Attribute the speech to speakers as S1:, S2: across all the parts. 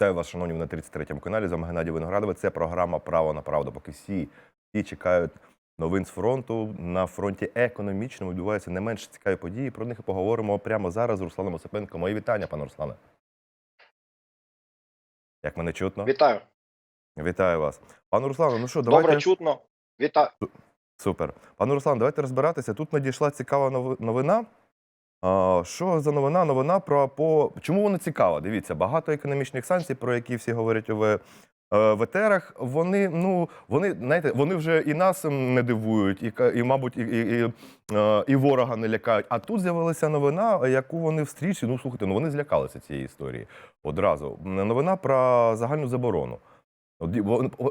S1: Вітаю вас, шановні, на 33-му каналі. З вами Геннадій Виноградове. Це програма Право на правду. Поки всі, всі чекають новин з фронту. На фронті економічному відбуваються не менш цікаві події. Про них і поговоримо прямо зараз з Русланом Осипенко. Мої вітання, пане Руслане. Як мене чутно?
S2: Вітаю.
S1: Вітаю вас. Пане Руслане, ну що, давайте.
S2: Добре чутно. Вітаю.
S1: Супер. Пане Руслан, давайте розбиратися. Тут надійшла цікава нови- новина. Що за новина? Новина про по чому вона цікава? Дивіться, багато економічних санкцій, про які всі говорять в, е, в етерах. Вони ну вони знаєте, вони вже і нас не дивують, і і мабуть, і, і, е, і ворога не лякають. А тут з'явилася новина, яку вони встрічі. Ну слухайте, ну вони злякалися цієї історії одразу. Новина про загальну заборону.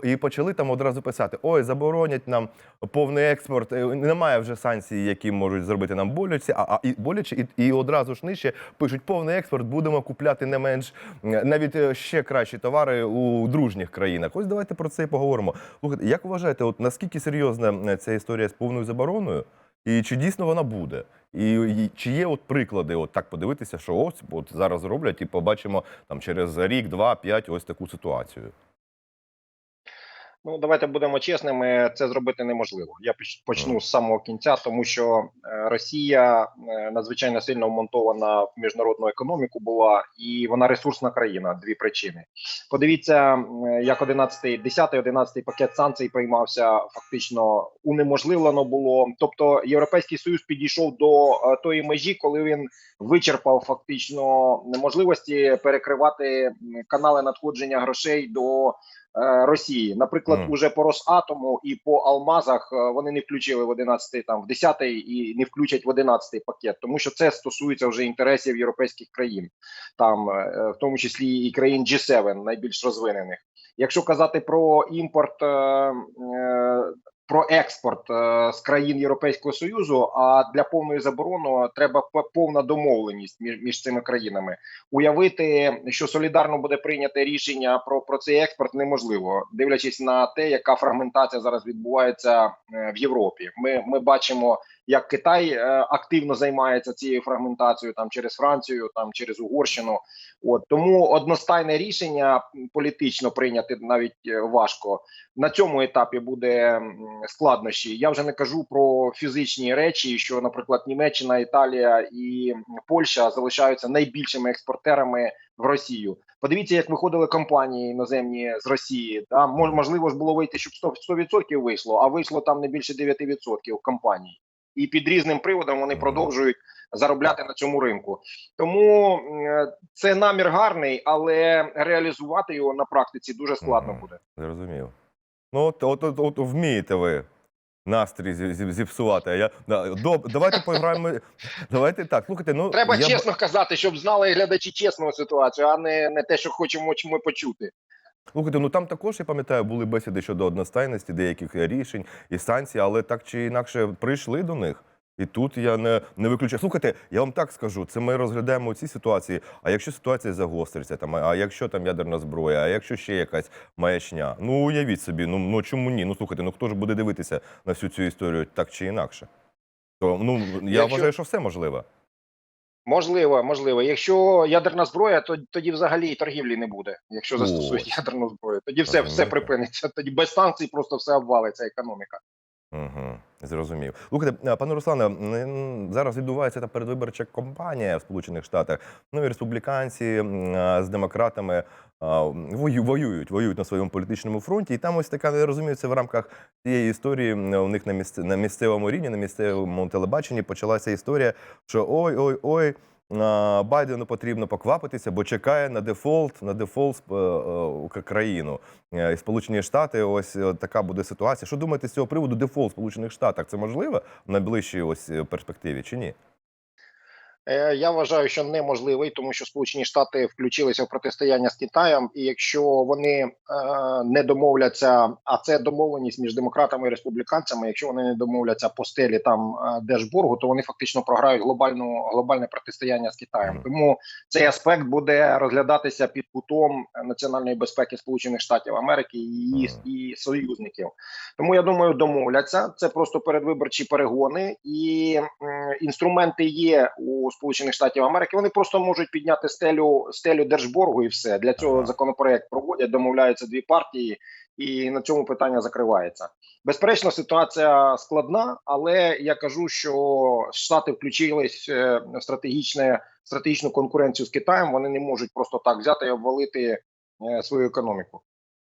S1: І почали там одразу писати: ой, заборонять нам повний експорт. е, Немає вже санкцій, які можуть зробити нам боляче, а, а і боляче, і, і одразу ж нижче пишуть повний експорт. Будемо купляти не менш навіть е, ще кращі товари у дружніх країнах. Ось давайте про це і поговоримо. Слухайте, як вважаєте, от наскільки серйозна ця історія з повною забороною? І чи дійсно вона буде? І, і чи є от приклади, от так подивитися, що ось от зараз роблять, і побачимо там через рік, два, п'ять ось таку ситуацію.
S2: Ну давайте будемо чесними. Це зробити неможливо. Я поч- почну з самого кінця, тому що е, Росія е, надзвичайно сильно вмонтована в міжнародну економіку була, і вона ресурсна країна. Дві причини. Подивіться, е, як 11, 10, 11 пакет санкцій приймався. Фактично унеможливлено було. Тобто, європейський союз підійшов до тої межі, коли він вичерпав фактично можливості перекривати канали надходження грошей до. Е, Росії, наприклад,
S1: mm.
S2: уже по Росатому і по Алмазах е, вони не включили в 11 там в 10 і не включать в 11 пакет, тому що це стосується вже інтересів європейських країн, там е, в тому числі і країн G7, найбільш розвинених. Якщо казати про імпорт, е, про експорт е, з країн Європейського союзу, а для повної заборони треба повна домовленість між, між цими країнами. Уявити, що солідарно буде прийняте рішення про, про цей експорт, неможливо, дивлячись на те, яка фрагментація зараз відбувається е, в Європі. Ми, ми бачимо, як Китай е, активно займається цією фрагментацією там через Францію, там через Угорщину. От тому одностайне рішення політично прийняти навіть е, важко. На цьому етапі буде складнощі. Я вже не кажу про фізичні речі, що, наприклад, Німеччина, Італія і Польща залишаються найбільшими експортерами в Росію. Подивіться, як виходили компанії іноземні з Росії. Да? Мож- можливо ж було вийти, щоб 100%, 100% вийшло, а вийшло там не більше 9% компаній. І під різним приводом вони продовжують заробляти на цьому ринку. Тому це намір гарний, але реалізувати його на практиці дуже складно буде.
S1: Зрозумів. Ну, от, от, от, от вмієте ви настрій зі- зі- зіпсувати. А я, да, доб, давайте поіграємо. Давайте так. Слухайте, ну
S2: Треба
S1: я,
S2: чесно казати, щоб знали глядачі чесну ситуацію, а не, не те, що хочемо ми почути.
S1: Слухайте, ну там також я пам'ятаю, були бесіди щодо одностайності деяких рішень і санкцій, але так чи інакше прийшли до них. І тут я не, не виключаю. Слухайте, я вам так скажу, це ми розглядаємо ці ситуації. А якщо ситуація загостриться, там, а якщо там ядерна зброя, а якщо ще якась маячня, ну уявіть собі, ну, ну чому ні? Ну слухайте, ну хто ж буде дивитися на всю цю історію так чи інакше? То ну я
S2: Якщо-
S1: вважаю, що все можливо.
S2: Можливо, можливо. Якщо ядерна зброя, то тоді взагалі і торгівлі не буде. Якщо
S1: Ось.
S2: застосують ядерну зброю, тоді все, все припиниться. Тоді без санкцій просто все обвалиться економіка.
S1: Угу, зрозумів. Слухайте, пане Руслане, зараз відбувається та передвиборча кампанія в Сполучених Штатах. Ну і республіканці з демократами воюють, воюють на своєму політичному фронті. І там ось така, я розумію, це в рамках цієї історії у них на місце на місцевому рівні, на місцевому телебаченні почалася історія, що ой, ой, ой. Байдену потрібно поквапитися, бо чекає на дефолт на дефолт е, е, країну. Е, і Сполучені Штати, ось така буде ситуація. Що думаєте з цього приводу? Дефолт в Сполучених Штатах це можливо в найближчій ось перспективі чи ні?
S2: Е, Я вважаю, що неможливий, тому що Сполучені Штати включилися в протистояння з Китаєм, і якщо вони е, не домовляться, а це домовленість між демократами і республіканцями. Якщо вони не домовляться по стелі там е, Держбургу, то вони фактично програють глобальну глобальне протистояння з Китаєм. Тому цей аспект буде розглядатися під кутом національної безпеки Сполучених Штатів Америки і її і союзників. Тому я думаю, домовляться. Це просто передвиборчі перегони, і м, інструменти є у Сполучених Штатів Америки. Вони просто можуть підняти стелю стелю держборгу і все. Для цього
S1: Ага.
S2: законопроект проводять, домовляються дві партії, і на цьому питання закривається. Безперечно, ситуація складна, але я кажу, що Штати включились е, в стратегічне стратегічну конкуренцію з Китаєм. Вони не можуть просто так взяти і обвалити е, свою економіку.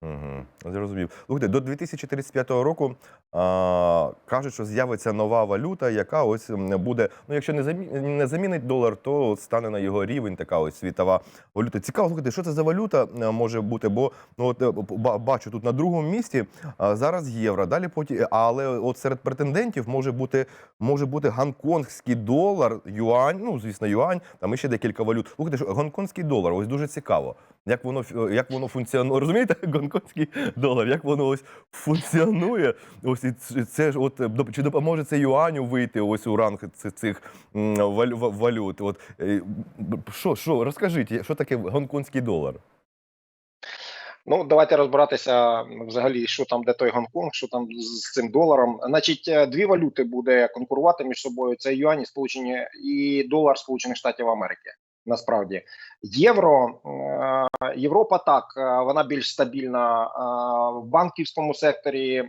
S1: Угу, зрозумів. Слухайте, до 2035 року а, кажуть, що з'явиться нова валюта, яка ось буде. Ну, якщо не замі... не замінить долар, то стане на його рівень така ось світова валюта. Цікаво, слухайте, що це за валюта е, може бути? Бо ну от е, бачу тут на другому місці а, зараз євро. Далі потім, але от серед претендентів може бути може бути гонконгський долар, юань. Ну звісно, юань. Там ще декілька валют. Слухайте, що гонконгський долар, ось дуже цікаво. Як воно як воно функціонує? Розумієте, гонконгський долар, як воно ось функціонує? Ось і це ж от е, чи допоможе це юаню вийти ось у ранг цих, валют? От е, що, що розкажіть, що таке гонконгський долар?
S2: Ну, давайте розбиратися взагалі, що там, де той Гонконг, що там з цим доларом. Значить, е, дві валюти буде конкурувати між собою: це юані Сполучені і долар Сполучених Штатів Америки. Насправді, євро е, Європа так е, вона більш стабільна е, в банківському секторі,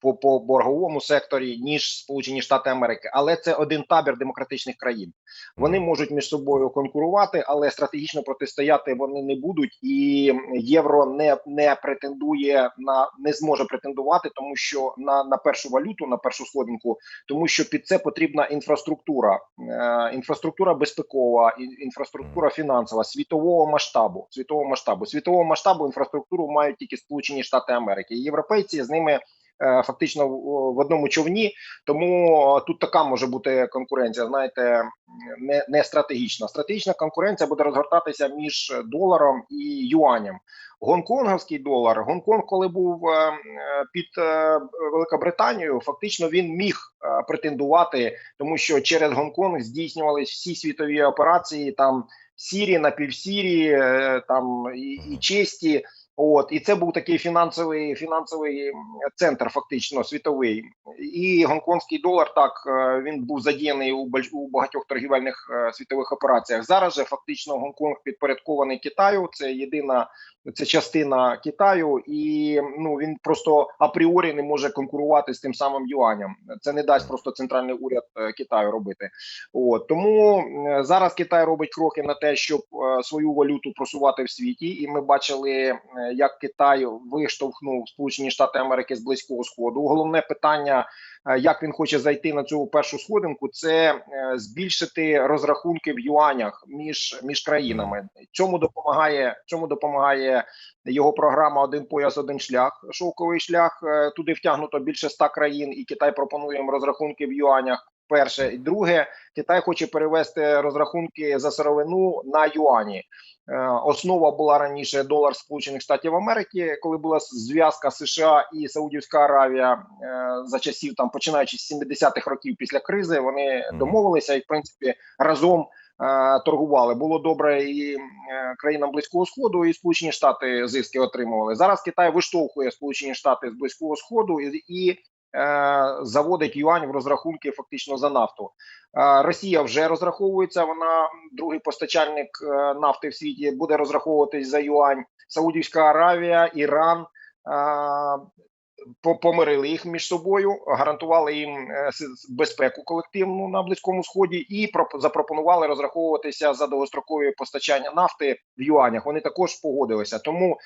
S2: по, по борговому секторі, ніж Сполучені Штати Америки, але це один табір демократичних країн. Вони можуть між собою конкурувати, але стратегічно протистояти вони не будуть, і євро не, не претендує на не зможе претендувати, тому що на, на першу валюту, на першу сходинку, тому що під це потрібна інфраструктура, інфраструктура безпекова, і- інфраструктура фінансова світового масштабу. Світового масштабу, світового масштабу інфраструктуру мають тільки Сполучені Штати Америки. Європейці з ними. Е, Фактично в одному човні, тому е, тут така може бути конкуренція. Знаєте, не, не стратегічна. Стратегічна конкуренція буде розгортатися між доларом і юанем. Гонконговський долар, Гонконг, коли був е, під Великобританією, фактично він міг претендувати, тому що через Гонконг здійснювались всі світові операції, там сірі, напівсірі, там і, і честі. От і це був такий фінансовий фінансовий центр, фактично світовий. І гонконгський долар так е, він був задіяний у у багатьох торгівельних е, світових операціях. Зараз же фактично Гонконг підпорядкований Китаю. Це єдина це частина Китаю, і ну він просто апріорі не може конкурувати з тим самим юанем. Це не дасть просто центральний уряд е, Китаю робити. От тому е, зараз Китай робить кроки на те, щоб е, свою валюту просувати в світі, і ми бачили, як Китай виштовхнув Сполучені Штати Америки з близького сходу. Головне питання, як він хоче зайти на цю першу сходинку, це е, збільшити розрахунки в юанях між між країнами. Цьому допомагає цьому допомагає його програма Один пояс, один шлях. Шовковий шлях Е, туди втягнуто більше ста країн, і Китай пропонує їм розрахунки в юанях. Перше і друге, Китай хоче перевести розрахунки за сировину на юані. Е, Основа була раніше долар Сполучених Штатів Америки, коли була зв'язка США і Саудівська Аравія е, за часів там, починаючи з 70-х років після кризи, вони домовилися і в принципі разом е, торгували. Було добре і країнам близького сходу, і Сполучені Штати зиски отримували. Зараз Китай виштовхує Сполучені Штати з близького сходу і, заводить юань в розрахунки фактично за нафту. Е, Росія вже розраховується. Вона другий постачальник е, нафти в світі буде розраховуватись за юань. Саудівська Аравія, Іран. По- Помирили їх між собою, гарантували їм е, безпеку колективну на близькому сході і проп- запропонували розраховуватися за довгострокові постачання нафти в юанях. Вони також погодилися. Тому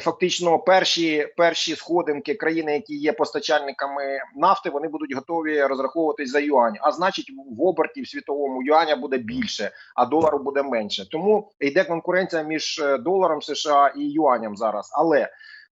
S2: фактично перші перші сходинки країни, які є постачальниками нафти, вони будуть готові розраховуватись за юань. А значить, в оберті в світовому юаня буде більше, а долару буде менше. Тому йде конкуренція між е, доларом США і юанем зараз. Але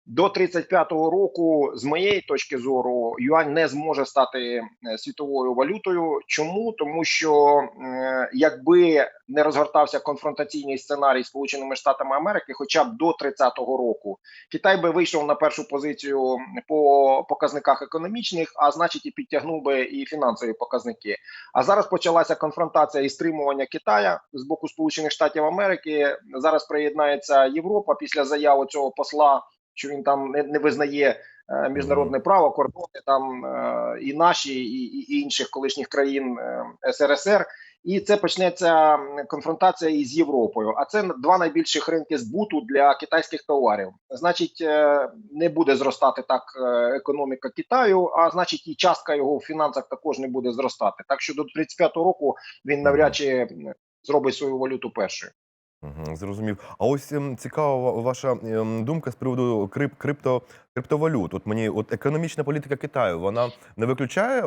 S2: до 35-го року, з моєї точки зору, юань не зможе стати е, світовою валютою. Чому тому, що е, якби не розгортався конфронтаційний сценарій Сполученими Штатами Америки, хоча б до 30-го року, Китай би вийшов на першу позицію по показниках економічних, а значить, і підтягнув би і фінансові показники. А зараз почалася конфронтація і стримування Китая з боку Сполучених Штатів Америки. Зараз приєднається Європа після заяви цього посла що він там не, не визнає е, міжнародне право, кордони там е, і наші, і, і інших колишніх країн е, СРСР. і це почнеться конфронтація із Європою. А це два найбільших ринки збуту для китайських товарів. Значить, не буде зростати так економіка Китаю, а значить, і частка його в фінансах також не буде зростати. Так що до 35-го року він навряд чи зробить свою валюту першою.
S1: Зрозумів. А ось ем, цікава ваша ем, думка з приводу крип, крипто, криптовалют. От мені от економічна політика Китаю вона не виключає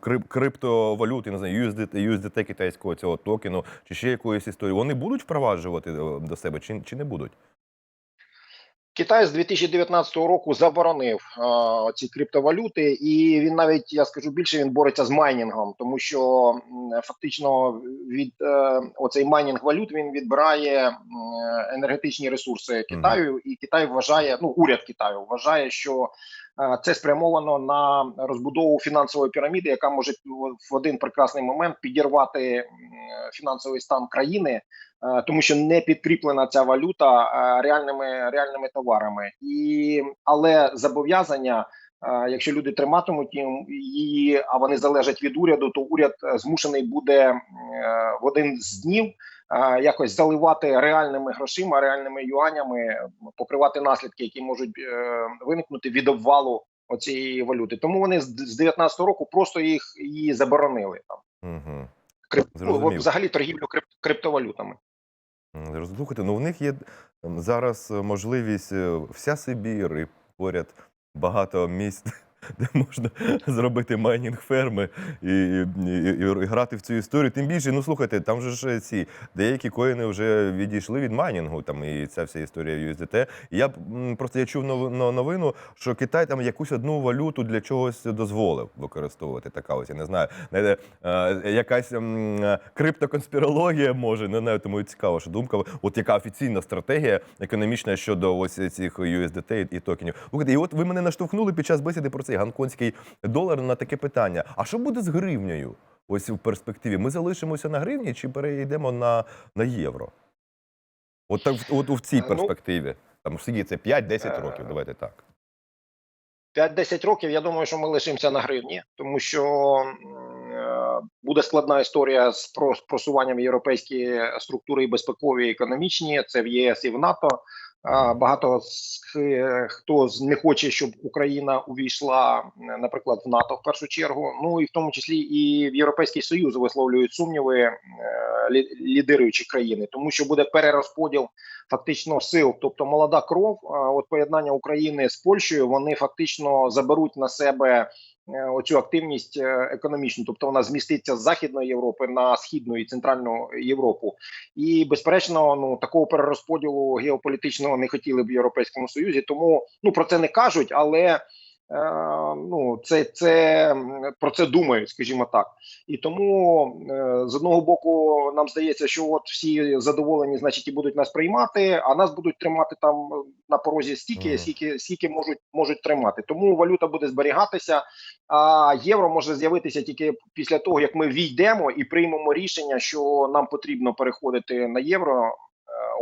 S1: крип, криптовалют, я не знаю, USDT, USDT китайського цього токену чи ще якоїсь історії. Вони будуть впроваджувати е, до себе чи, чи не будуть?
S2: Китай з 2019 року заборонив е, ці криптовалюти, і він навіть я скажу більше, він бореться з майнінгом, тому що фактично від е, оцей майнінг валют він відбирає енергетичні ресурси Китаю, і Китай вважає, ну уряд Китаю вважає, що це спрямовано на розбудову фінансової піраміди, яка може в один прекрасний момент підірвати фінансовий стан країни. Е, тому що не підкріплена ця валюта е, реальними реальними товарами, і але зобов'язання. е, Якщо люди триматимуть її, а вони залежать від уряду, то уряд е, змушений буде е, в один з днів е, якось заливати реальними грошима, реальними юанями, е, покривати наслідки, які можуть е, виникнути від обвалу оцієї валюти. Тому вони з з 19 року просто їх її заборонили там.
S1: Угу.
S2: Крип... Взагалі торгівлю крип... криптовалютами.
S1: Слухайте, ну в них є зараз е, можливість е, вся Сибір і поряд багато місць, де можна зробити майнінг ферми і, і, і, і грати в цю історію. Тим більше, ну слухайте, там же ж ці деякі коїни вже відійшли від майнінгу, там і ця вся історія USDT. Я просто я чув новину, що Китай там якусь одну валюту для чогось дозволив використовувати. Така ось я не знаю, е, якась е, криптоконспірологія може, не знаю, тому цікаво, що думка. От яка офіційна стратегія економічна щодо ось цих USDT і- токенів. І от ви мене наштовхнули під час бесіди про цей гонконгський долар на таке питання. А що буде з гривнею? Ось в перспективі. Ми залишимося на гривні чи перейдемо на, на євро? От так в- от у цій
S2: Е, ну,
S1: перспективі. Там скільки це 5-10
S2: е,
S1: років. Давайте так.
S2: 5-10 років, я думаю, що ми лишимося на гривні, тому що е, буде складна історія з просуванням в європейські структури і безпекові, і економічні. Це в ЄС і в НАТО. Багато з хто не хоче, щоб Україна увійшла, наприклад, в НАТО в першу чергу. Ну і в тому числі і в Європейський Союз висловлюють сумніви е, лі- лідируючі країни, тому що буде перерозподіл фактично сил, тобто молода кров, от поєднання України з Польщею, вони фактично заберуть на себе е, оцю активність е, економічну, тобто вона зміститься з західної Європи на східну і центральну Європу. І безперечно, ну такого перерозподілу геополітичного не хотіли б в Європейському Союзі. Тому ну про це не кажуть, але ну це, це про це думають, скажімо так. І тому е, з одного боку нам здається, що от всі задоволені, значить, і будуть нас приймати, а нас будуть тримати там е, на порозі стільки, скільки, скільки можуть можуть тримати. Тому валюта буде зберігатися. А євро може з'явитися тільки після того, як ми війдемо і приймемо рішення, що нам потрібно переходити на євро. Е,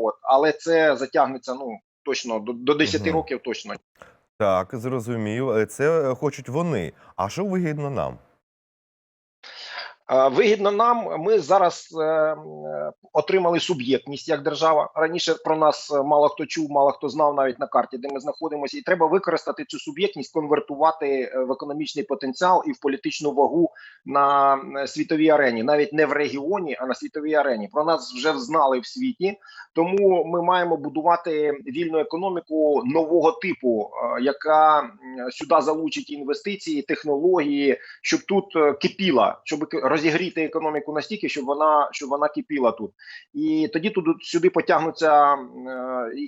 S2: От, але це затягнеться ну точно до, до 10
S1: Мгм.
S2: років. Точно
S1: Так, зрозумів. Е, Це е, хочуть вони. А що вигідно нам?
S2: Вигідно нам. Ми зараз е, е, отримали суб'єктність як держава. Раніше про нас е, мало хто чув, мало хто знав навіть на карті, де ми знаходимося, і треба використати цю суб'єктність, конвертувати в економічний потенціал і в політичну вагу на світовій арені, навіть не в регіоні, а на світовій арені. Про нас вже знали в світі, тому ми маємо будувати вільну економіку нового типу, яка сюди залучить інвестиції, технології, щоб тут кипіла, щоб розігріти економіку настільки, щоб вона щоб вона кипіла тут. І тоді тут сюди потягнуться, е,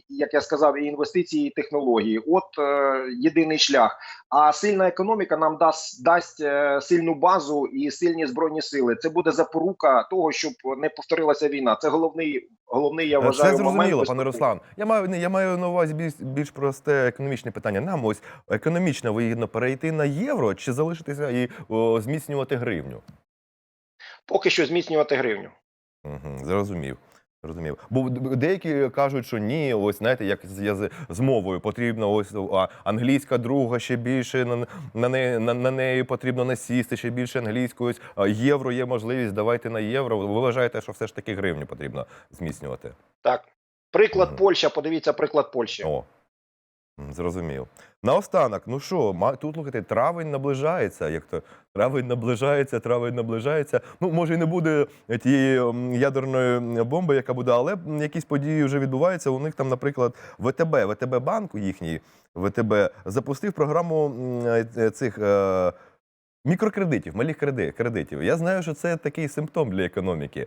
S2: як я сказав, і інвестиції, і технології. От е, єдиний шлях. А сильна економіка нам дасть дасть е, сильну базу і сильні збройні сили. Це буде запорука того, щоб не повторилася війна. Це головний головний. Я вважаю,
S1: Це зрозуміло,
S2: момент
S1: пане. Руслан. Я маю я маю на увазі більш, більш просте економічне питання. Нам ось економічно вигідно перейти на євро чи залишитися і о, зміцнювати гривню?
S2: Поки що зміцнювати гривню.
S1: Угу, зрозумів. Зрозумів. Бо деякі кажуть, що ні, ось знаєте, як з, з мовою потрібно ось а, англійська друга ще більше на, на, неї, на, на неї потрібно насісти, ще більше англійською. Ось, євро є можливість, давайте на євро. Ви вважаєте, що все ж таки гривню потрібно зміцнювати?
S2: Так. Приклад
S1: Мгм.
S2: Польща, подивіться приклад Польщі.
S1: О, зрозумів. Наостанок, ну що, тут слухайте, травень наближається. Як то травень наближається, травень наближається. Ну, може, і не буде тієї ядерної бомби, яка буде, але якісь події вже відбуваються. У них там, наприклад, ВТБ, ВТБ банк їхній ВТБ запустив програму е, цих. Мікрокредитів, малих кредитів. Я знаю, що це такий симптом для економіки.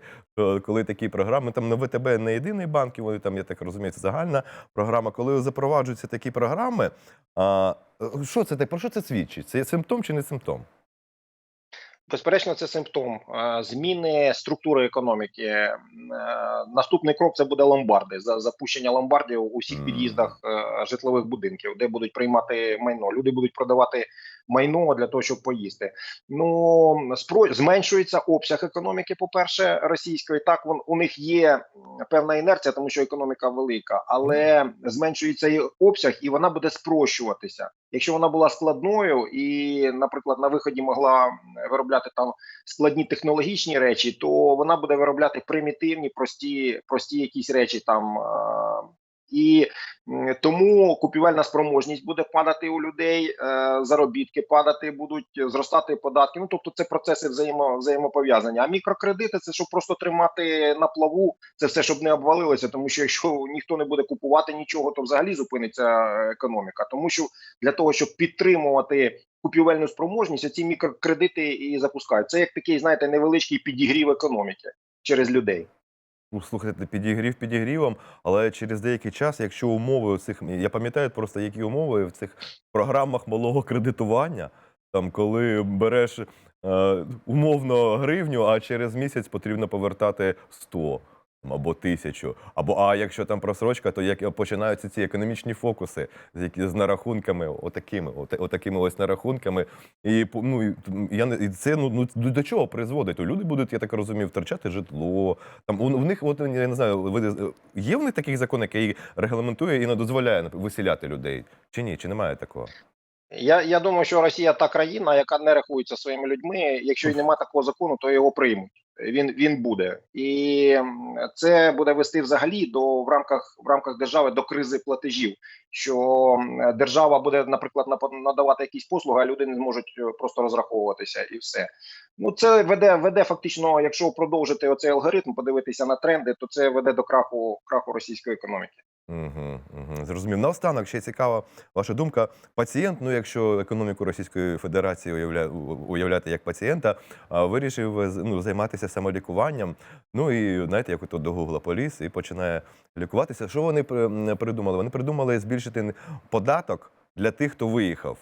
S1: Коли такі програми, там на ВТБ не єдиний банк, і вони там, я так розумію, це загальна програма. Коли запроваджуються такі програми, а, е, що це? Про що це свідчить? Це симптом чи не симптом?
S2: Безперечно, це симптом е, зміни структури економіки. Е, Наступний крок це буде ломбарди. За запущення ломбардів у всіх під'їздах е, житлових будинків, де будуть приймати майно. Люди будуть продавати майно для того, щоб поїсти. Ну спро... зменшується обсяг економіки. По перше, російської так вон у них є певна інерція, тому що економіка велика, але зменшується і обсяг, і вона буде спрощуватися. Якщо вона була складною і, наприклад, на виході могла виробляти там складні технологічні речі, то вона буде виробляти примітивні, прості, прості якісь речі там. Е, І тому купівельна спроможність буде падати у людей, е, заробітки падати, будуть зростати податки. Ну тобто це процеси взаємо, взаємопов'язані. А мікрокредити це щоб просто тримати на плаву, це все щоб не обвалилося. Тому що якщо ніхто не буде купувати нічого, то взагалі зупиниться економіка. Тому що для того, щоб підтримувати купівельну спроможність, ці мікрокредити і запускають. Це як такий, знаєте, невеличкий підігрів економіки через людей.
S1: Ну, слухайте, підігрів підігрівом, але через деякий час, якщо умови у цих, я пам'ятаю просто, які умови в цих програмах малого кредитування, там коли береш е, умовно гривню, а через місяць потрібно повертати 100 там, або тисячу. Або а якщо там просрочка, то як починаються ці економічні фокуси з нарахунками, отакими, отакими ось нарахунками. І ну я не це ну, ну до чого призводить? Люди будуть, я так розумію, втрачати житло. Там у, у них, от я не знаю, ви є в них такий закон, який регламентує і не дозволяє виселяти людей? Чи ні? Чи немає такого?
S2: Я, я думаю, що Росія та країна, яка не рахується своїми людьми. Якщо й немає такого закону, то його приймуть. Він він буде, і це буде вести взагалі до в рамках в рамках держави до кризи платежів. Що держава буде, наприклад, надавати якісь послуги, а люди не зможуть е, просто розраховуватися, і все. Ну це веде веде фактично, якщо продовжити оцей алгоритм, подивитися на тренди, то це веде до краху краху російської економіки.
S1: Угу, угу. Зрозумів. Наостанок ще цікава ваша думка. Пацієнт, ну якщо економіку Російської Федерації уявля... уявляти як пацієнта, вирішив ну, займатися самолікуванням. Ну і знаєте, як ото до Гугла поліз і починає лікуватися. Що вони придумали? Вони придумали збільшити податок для тих, хто виїхав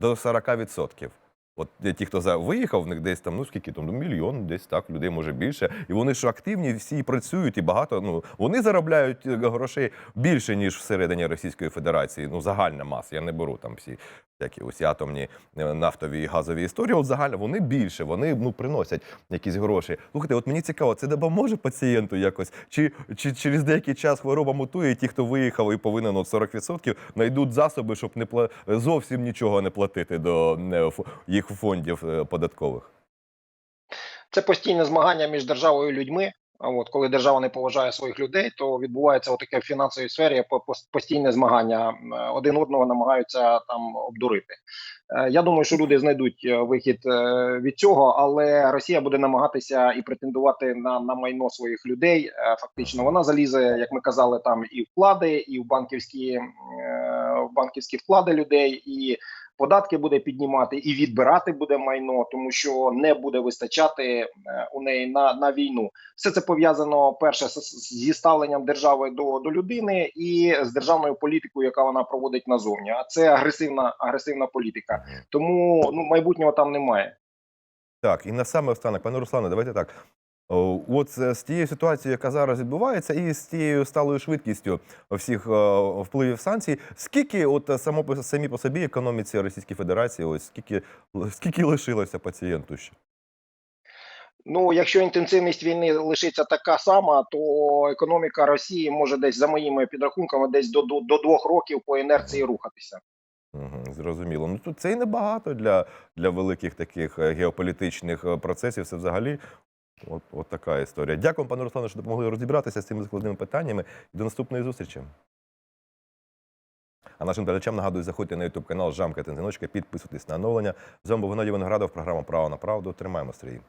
S1: до 40%. От е, ті, хто за виїхав, в них десь там, ну скільки там, ну мільйон, десь так, людей може більше. І вони ж активні, всі працюють і багато. Ну вони заробляють е, грошей більше, ніж всередині Російської Федерації. Ну, загальна маса. Я не беру там всі всякі ось атомні е, нафтові і газові історії. От загально вони більше, вони ну приносять якісь гроші. Слухайте, от мені цікаво, це допоможе пацієнту якось? Чи, чи через деякий час хвороба мутує, і ті, хто виїхав і повинен от 40%, знайдуть засоби, щоб не пла... зовсім нічого не платити до е, їх фондів е, податкових.
S2: Це постійне змагання між державою і людьми. От коли держава не поважає своїх людей, то відбувається таке в фінансовій сфері по- постійне змагання. Один одного намагаються там обдурити. Е, Я думаю, що люди знайдуть е, вихід е, від цього, але Росія буде намагатися і претендувати на, на майно своїх людей. Фактично, вона залізе, як ми казали, там і вклади, і в банківські в банківські вклади людей, і податки буде піднімати і відбирати буде майно, тому що не буде вистачати е, у неї на, на війну. Все це пов'язано перше зі ставленням держави до, до людини і з державною політикою, яка вона проводить назовні. А це агресивна агресивна політика. Тому ну майбутнього там немає.
S1: Так, і на саме останок, пане Руслане, давайте так. От з тією ситуацією, яка зараз відбувається, і з тією сталою швидкістю всіх е, впливів санкцій, скільки от е, само самі по собі економіці Російської Федерації, ось скільки скільки лишилося пацієнту ще?
S2: Ну, якщо інтенсивність війни лишиться така сама, то економіка Росії може десь за моїми підрахунками десь до, до, до двох років по інерції рухатися.
S1: Угу, зрозуміло. Ну тут це і небагато для, для великих таких е, геополітичних процесів. Це взагалі от, от така історія. Дякую, пане Руслане, що допомогли розібратися з цими складними питаннями. До наступної зустрічі. А нашим глядачам нагадую, заходьте на YouTube канал Жамка Тензиночка, підписуйтесь на оновлення. З вами був Геннадій Виноградов, програма Право на правду. Тримаємо стрій.